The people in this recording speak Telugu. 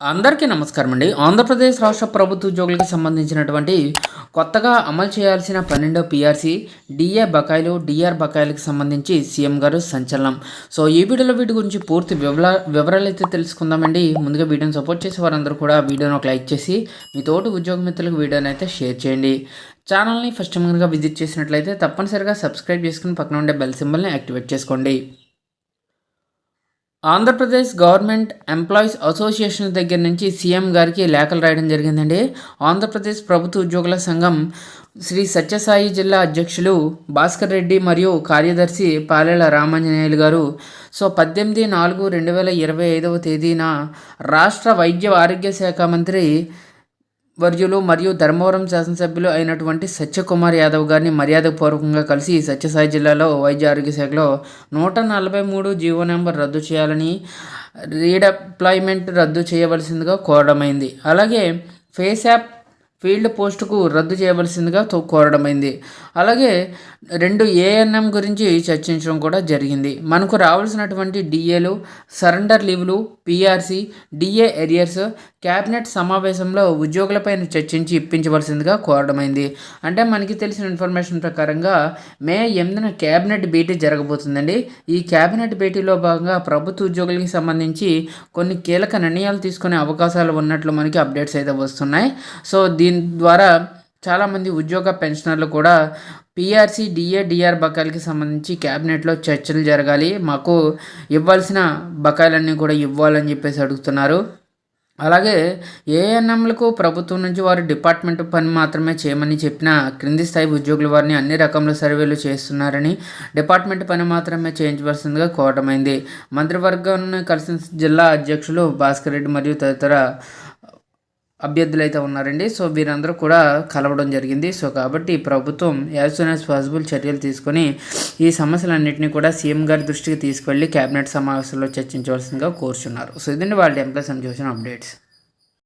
అందరికీ నమస్కారం అండి. ఆంధ్రప్రదేశ్ రాష్ట్ర ప్రభుత్వ ఉద్యోగులకు సంబంధించినటువంటి కొత్తగా అమలు చేయాల్సిన పన్నెండో పిఆర్సీ డిఏ బకాయిలు డిఆర్ బకాయిలకు సంబంధించి సీఎం గారు సంచలనం. సో ఈ వీడియోలో వీటి గురించి పూర్తి వివరా వివరాలు అయితే తెలుసుకుందామండి ముందుగా వీడియోని సపోర్ట్ చేసే వారందరూ కూడా వీడియోని ఒక లైక్ చేసి మీ తోటి ఉద్యోగ మిత్రులకు వీడియోని అయితే షేర్ చేయండి. ఛానల్ని ఫస్ట్ టైంగా విజిట్ చేసినట్లయితే తప్పనిసరిగా సబ్స్క్రైబ్ చేసుకుని పక్కన ఉండే బెల్ సింబల్ని యాక్టివేట్ చేసుకోండి. ఆంధ్రప్రదేశ్ గవర్నమెంట్ ఎంప్లాయీస్ అసోసియేషన్ దగ్గర నుంచి సీఎం గారికి లేఖలు రాయడం జరిగిందండి. ఆంధ్రప్రదేశ్ ప్రభుత్వ ఉద్యోగుల సంఘం శ్రీ సత్యసాయి జిల్లా అధ్యక్షులు భాస్కర్ రెడ్డి మరియు కార్యదర్శి పాలెల రామాంజనేయులు గారు. సో పద్దెనిమిది నాలుగు రెండు వేల ఇరవై ఐదవ తేదీన రాష్ట్ర వైద్య ఆరోగ్య శాఖ మంత్రి వర్యులు మరియు ధర్మవరం శాసనసభ్యులు అయినటువంటి సత్యకుమార్ యాదవ్ గారిని మర్యాదపూర్వకంగా కలిసి సత్యసాయి జిల్లాలో వైద్య ఆరోగ్య శాఖలో నూట నలభై మూడు జీవో నెంబర్ రద్దు చేయాలని రీడప్లాయ్మెంట్ రద్దు చేయవలసిందిగా కోరడమైంది. అలాగే ఫేస్ యాప్ ఫీల్డ్ పోస్టుకు రద్దు చేయవలసిందిగా తో- కోరడమైంది. అలాగే రెండు ఏఎన్ఎం గురించి చర్చించడం కూడా జరిగింది. మనకు రావాల్సినటువంటి డిఏలు సరెండర్ లీవ్లు పిఆర్సి డిఏ ఎరియర్స్ క్యాబినెట్ సమావేశంలో ఉద్యోగులపైన చర్చించి ఇప్పించవలసిందిగా కోరడమైంది. అంటే మనకి తెలిసిన ఇన్ఫర్మేషన్ ప్రకారంగా మే ఎనిమిదిన క్యాబినెట్ భేటీ జరగబోతుందండి. ఈ క్యాబినెట్ భేటీలో భాగంగా ప్రభుత్వ ఉద్యోగులకి సంబంధించి కొన్ని కీలక నిర్ణయాలు తీసుకునే అవకాశాలు ఉన్నట్లు మనకి అప్డేట్స్ అయితే వస్తున్నాయి. సో దీ దీని ద్వారా చాలామంది ఉద్యోగ పెన్షనర్లు కూడా పిఆర్సీ డిఏ డిఆర్ బకాయిలకి సంబంధించి క్యాబినెట్లో చర్చలు జరగాలి. మాకు ఇవ్వాల్సిన బకాయిలన్నీ కూడా ఇవ్వాలని చెప్పేసి అడుగుతున్నారు. అలాగే ఏఎన్ఎంలకు ప్రభుత్వం నుంచి వారు డిపార్ట్మెంట్ పని మాత్రమే చేయమని చెప్పిన క్రింది స్థాయి ఉద్యోగుల వారిని అన్ని రకముల సర్వేలు చేస్తున్నారని డిపార్ట్మెంట్ పని మాత్రమే చేయించవలసిందిగా కోరటమైంది. మంత్రివర్గాన్ని కలిసిన జిల్లా అధ్యక్షులు భాస్కర్ రెడ్డి మరియు తదితర అభ్యర్థులు అయితే ఉన్నారండి. సో వీరందరూ కూడా కలవడం జరిగింది. సో కాబట్టి ప్రభుత్వం యాజ్ సూన్ యాజ్ పాసిబుల్ చర్యలు తీసుకొని ఈ సమస్యలన్నింటినీ కూడా సీఎం గారి దృష్టికి తీసుకెళ్ళి కేబినెట్ సమావేశంలో చర్చించవలసిందిగా కోరుచున్నారు. సో ఇదండి వాళ్ళ ఎంప్లెస్ చూసిన అప్డేట్స్.